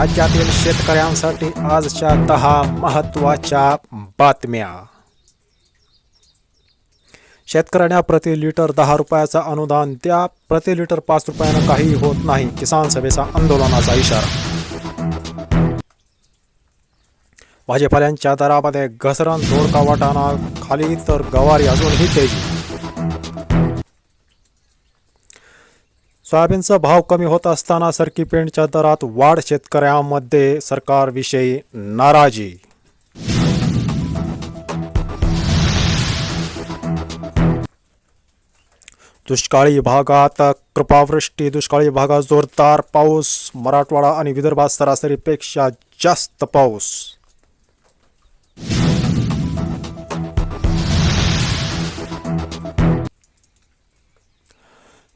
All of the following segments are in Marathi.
राज्यातील शेतकऱ्यांसाठी आजच्या दहा महत्त्वाच्या बातम्या. शेतकऱ्यांना प्रति लिटर दहा रुपयाचा अनुदान द्या. प्रति लिटर पाच रुपयानं काही होत नाही. किसान सभेचा आंदोलनाचा इशारा. भाजीपाल्यांच्या दरामध्ये घसरण दोडका वाटाणा खाली तर गवारी अजूनही तेजी. सोयाबीनचा भाव कमी होत असताना सरकी पेंडच्या दरात वाढ शेतकऱ्यांमध्ये सरकारविषयी नाराजी. दुष्काळी भागात कृपावृष्टी दुष्काळी भागात जोरदार पाऊस मराठवाडा आणि विदर्भात सरासरीपेक्षा जास्त पाऊस.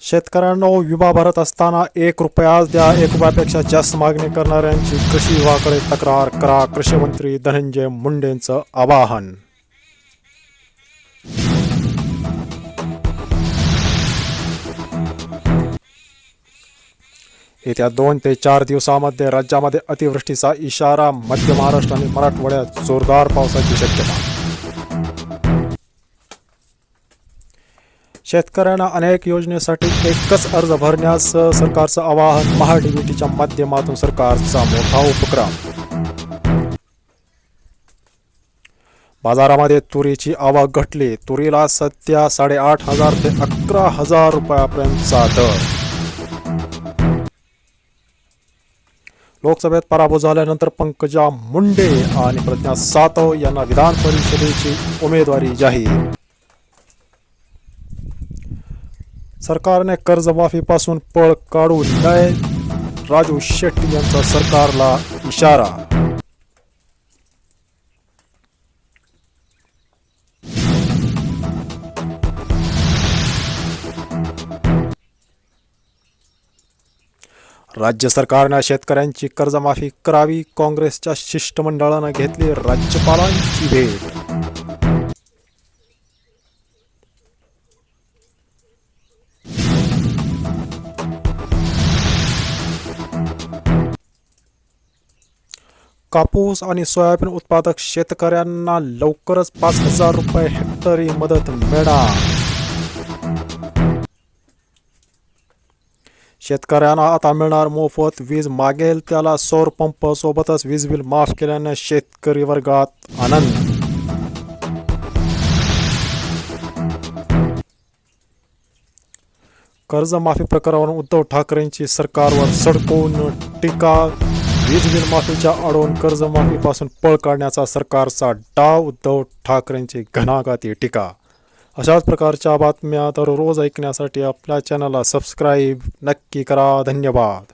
शेतकऱ्यांना विमा भरत असताना एक रुपयाच द्या एक रुपयापेक्षा जास्त मागणी करणाऱ्यांची कृषी विभागाकडे तक्रार. करा कृषी मंत्री धनंजय मुंडेंचं आवाहन. येत्या दोन ते चार दिवसामध्ये राज्यामध्ये अतिवृष्टीचा इशारा मध्य महाराष्ट्र आणि मराठवाड्यात जोरदार पावसाची शक्यता. शेतकऱ्यांना अनेक योजनेसाठी एकच अर्ज भरण्यास सरकारचं आवाहन महाडीबीटीच्या माध्यमातून सरकारचा मोठा उपक्रम. बाजारामध्ये तुरीची आवक घटली. तुरीला सध्या साडेआठ हजार ते अकरा हजार रुपयापर्यंतचा दर. लोकसभेत पराभव झाल्यानंतर पंकजा मुंडे आणि प्रज्ञा सातव यांना विधान परिषदेची उमेदवारी जाहीर. सरकारने कर्जमाफीपासून पळ काढू नये. राजू शेट्टी यांचा सरकारला इशारा. राज्य सरकारने शेतकऱ्यांची कर्जमाफी करावी. काँग्रेसच्या शिष्टमंडळानं घेतली राज्यपालांची भेट. कापूस आणि सोयाबीन उत्पादक शेतकऱ्यांना लवकरच पाच हजार रुपये हेक्टरी मदत मिळणार. शेतकऱ्यांना आता मिळणार मोफत वीज मागेल त्याला सौर पंप सोबतच वीज बिल माफ केल्याने शेतकरी वर्गात आनंद. कर्जमाफी प्रकरणावरून उद्धव ठाकरेंची सरकारवर सडकून टीका वीज बिल माफीच्या अडवून कर्जमाफीपासून पळ काढण्याचा सरकारचा डाव उद्धव ठाकरेंची घणाघाती टीका. अशाच प्रकारच्या बातम्या दररोज ऐकण्यासाठी आपल्या चॅनलला सबस्क्राईब नक्की करा. धन्यवाद.